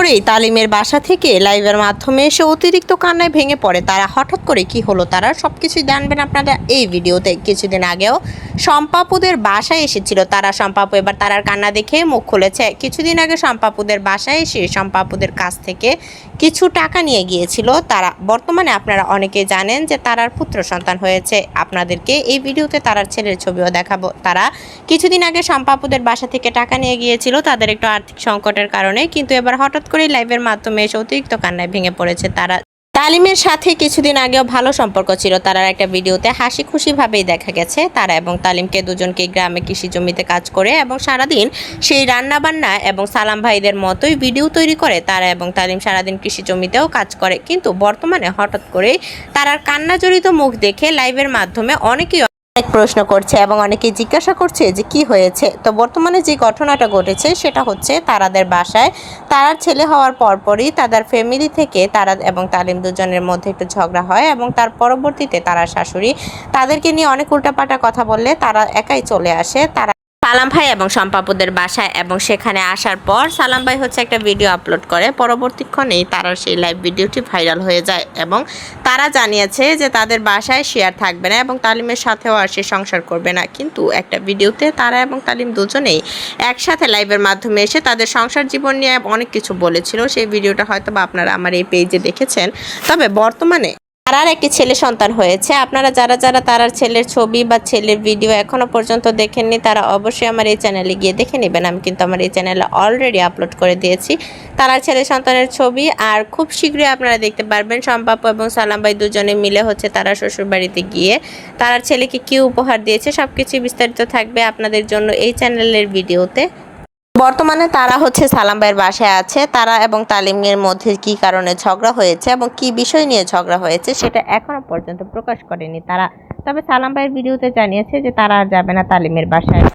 করেই তালিমের বাসা থেকে লাইভের মাধ্যমে এসে অতিরিক্ত কান্নায় ভেঙে পড়ে। তারা হঠাৎ করে কি হলো তারা সব কিছুই জানবেন আপনারা এই ভিডিওতে। কিছুদিন আগেও সম্পাপুদের বাসায় এসেছিল তারা। সম্পাপু এবার তারার কান্না দেখে মুখ খুলেছে। কিছুদিন আগে সম্পাপুদের বাসায় এসে সম্পাপুদের কাছ থেকে কিছু টাকা নিয়ে গিয়েছিল তারা। বর্তমানে আপনারা অনেকে জানেন যে তারার পুত্র সন্তান হয়েছে। আপনাদেরকে এই ভিডিওতে তারার ছেলের ছবিও দেখাবো। তারা কিছুদিন আগে সম্পাপুদের বাসা থেকে টাকা নিয়ে গিয়েছিল। তাদের একটু আর্থিক সংকটের কারণে। কিন্তু এবার হঠাৎ করে লাইভের মাধ্যমে এসে অতিরিক্ত কান্নায় ভেঙে পড়েছে তারা। তালিমের সাথে কিছুদিন আগেও ভালো সম্পর্ক ছিল। তারার একটা ভিডিওতে হাসি খুশি ভাবেই দেখা গেছে তারা এবং তালিমকে দুজনকে গ্রামে কৃষি জমিতে কাজ করে এবং সারাদিন সেই রান্না বান্না এবং সালাম ভাইদের মতোই ভিডিও তৈরি করে তারা এবং তালিম সারাদিন কৃষি জমিতেও কাজ করে। কিন্তু বর্তমানে হঠাৎ করে তারার কান্না জড়িত মুখ দেখে লাইভের মাধ্যমে অনেকেই অনেক প্রশ্ন করছে এবং অনেকে জিজ্ঞাসা করছে যে কি হয়েছে। তো বর্তমানে যে ঘটনাটা ঘটেছে সেটা হচ্ছে তারাদের বাসায় তারার ছেলে হওয়ার পরপরই তাদের ফ্যামিলি থেকে তারা এবং তালিম দুজনের মধ্যে একটু ঝগড়া হয় এবং তার পরবর্তীতে তারা শাশুড়ি তাদেরকে নিয়ে অনেক উল্টাপাল্টা কথা বললে তারা একাই চলে আসে। তারা সালাম ভাই এবং সম্পাপুদের বাসায় এবং সেখানে আসার পর সালাম ভাই হচ্ছে একটা ভিডিও আপলোড করে। পরবর্তীক্ষণেই তারা সেই লাইভ ভিডিওটি ভাইরাল হয়ে যায় এবং তারা জানিয়েছে যে তাদের বাসায় শেয়ার থাকবে না এবং তালিমের সাথেও আর সে সংসার করবে না। কিন্তু একটা ভিডিওতে তারা এবং তালিম দুজনেই একসাথে লাইভের মাধ্যমে এসে তাদের সংসার জীবন নিয়ে অনেক কিছু বলেছিল। সেই ভিডিওটা হয়তো বা আপনারা আমার এই পেজে দেখেছেন। তবে বর্তমানে তারার একটি ছেলে সন্তান হয়েছে। আপনারা যারা যারা তারার ছেলের ছবি বা ছেলের ভিডিও এখনও পর্যন্ত দেখেননি, তারা অবশ্যই আমার এই চ্যানেলে গিয়ে দেখে নেবেন। আমি কিন্তু আমার এই চ্যানেলে অলরেডি আপলোড করে দিয়েছি। তারার ছেলে সন্তানের ছবি আর খুব শীঘ্রই আপনারা দেখতে পারবেন সম্পাপ্য এবং সালাম ভাই দুজনে মিলে হচ্ছে তারা শ্বশুর বাড়িতে গিয়ে তারার ছেলেকে কি উপহার দিয়েছে সব কিছু বিস্তারিত থাকবে আপনাদের জন্য এই চ্যানেলের ভিডিওতে। বর্তমানে তারা হচ্ছে সালাম ভাইয়ের বাসায় আছে। তারা এবং তালিমের মধ্যে কি কারণে ঝগড়া হয়েছে এবং কি বিষয় নিয়ে ঝগড়া হয়েছে সেটা এখনও পর্যন্ত প্রকাশ করেনি তারা। তবে সালাম ভাইয়ের ভিডিওতে জানিয়েছে যে তারা আর যাবে না তালিমের বাসায়।